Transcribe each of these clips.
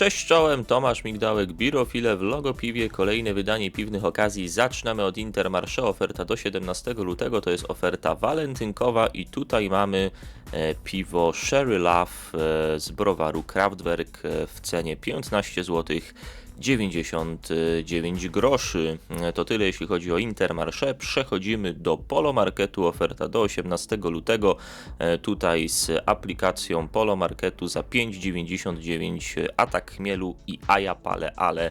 Cześć czołem, Tomasz Migdałek, Birofile w Logopiwie, kolejne wydanie piwnych okazji. Zaczynamy od Intermarché, oferta do 17 lutego, to jest oferta walentynkowa i tutaj mamy e, piwo Sherry Love e, z browaru Kraftwerk e, w cenie 15 zł. 99 groszy. To tyle jeśli chodzi o Intermarché. Przechodzimy do Polomarketu. Oferta do 18 lutego. Tutaj z aplikacją Polomarketu za 5,99 atak chmielu i Aja Pale Ale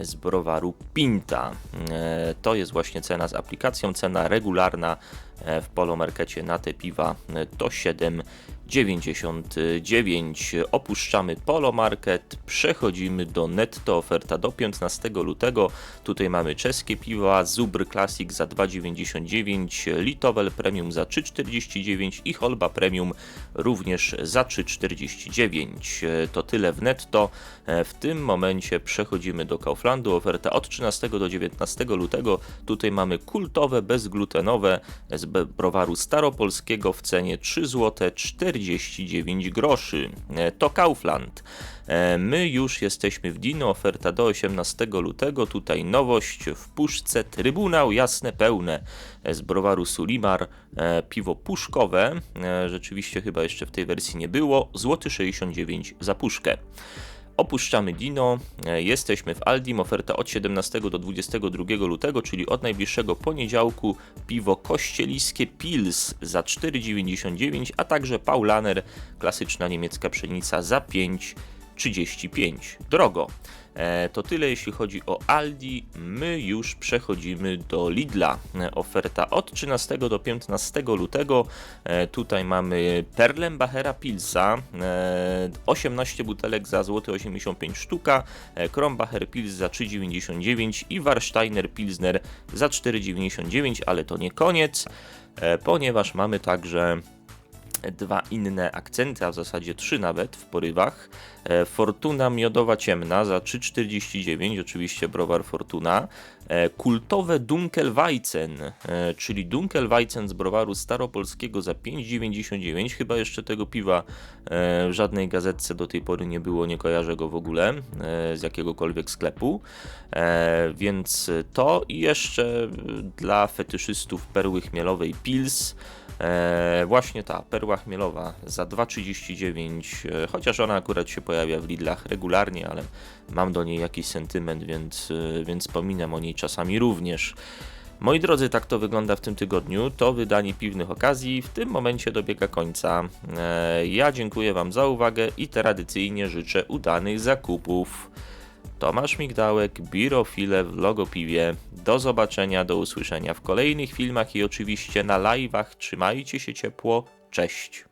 z browaru Pinta. To jest właśnie cena z aplikacją. Cena regularna w Polomarkecie na te piwa e, to 7,99. Opuszczamy Polomarket, przechodzimy do Netto, oferta do 15 lutego. Tutaj mamy czeskie piwa, Zubr Classic za 2,99, Litowel Premium za 3,49 i Holba Premium również za 3,49. E, To tyle w netto. E, W tym momencie przechodzimy do Kauflandu. Oferta od 13 do 19 lutego. Tutaj mamy kultowe, bezglutenowe z browaru staropolskiego w cenie 3 zł 49 groszy. E, To Kaufland. E, My już jesteśmy w Dino, oferta do 18 lutego. Tutaj nowość w puszce Trybunał Jasne Pełne e, z browaru Sulimar. Piwo puszkowe, rzeczywiście chyba jeszcze w tej wersji nie było. Złoty 69 za puszkę. Opuszczamy Dino, e, jesteśmy w Aldim, oferta od 17 do 22 lutego, czyli od najbliższego poniedziałku piwo kościeliskie Pils za 4,99, a także Paulaner, klasyczna niemiecka pszenica za 5,35. Drogo. E, To tyle jeśli chodzi o Aldi. My już przechodzimy do Lidla. E, Oferta od 13 do 15 lutego. E, Tutaj mamy Perlenbachera Pilsa. e, 18 butelek za złoty 85 sztuka. e, Krombacher Pils za 3,99 i Warsteiner Pilsner za 4,99, ale to nie koniec, ponieważ mamy także dwa inne akcenty, a w zasadzie trzy nawet w porywach. E, Fortuna miodowa ciemna za 3,49, oczywiście browar Fortuna. E, Kultowe Dunkelweizen, e, czyli Dunkelweizen z browaru staropolskiego za 5,99. Chyba jeszcze tego piwa w żadnej gazetce do tej pory nie było, nie kojarzę go w ogóle z jakiegokolwiek sklepu. Więc to i jeszcze dla fetyszystów perły chmielowej Pils. Właśnie ta perła chmielowa za 2,39, e, chociaż ona akurat się pojawia w Lidlach regularnie, ale mam do niej jakiś sentyment, więc, e, więc wspominam o niej czasami również. Moi drodzy, tak to wygląda w tym tygodniu. To wydanie piwnych okazji w tym momencie dobiega końca. E, ja dziękuję Wam za uwagę i tradycyjnie życzę udanych zakupów. Tomasz Migdałek, Birofile w Logopiwie. Do zobaczenia, do usłyszenia w kolejnych filmach i oczywiście na live'ach. Trzymajcie się ciepło. Cześć.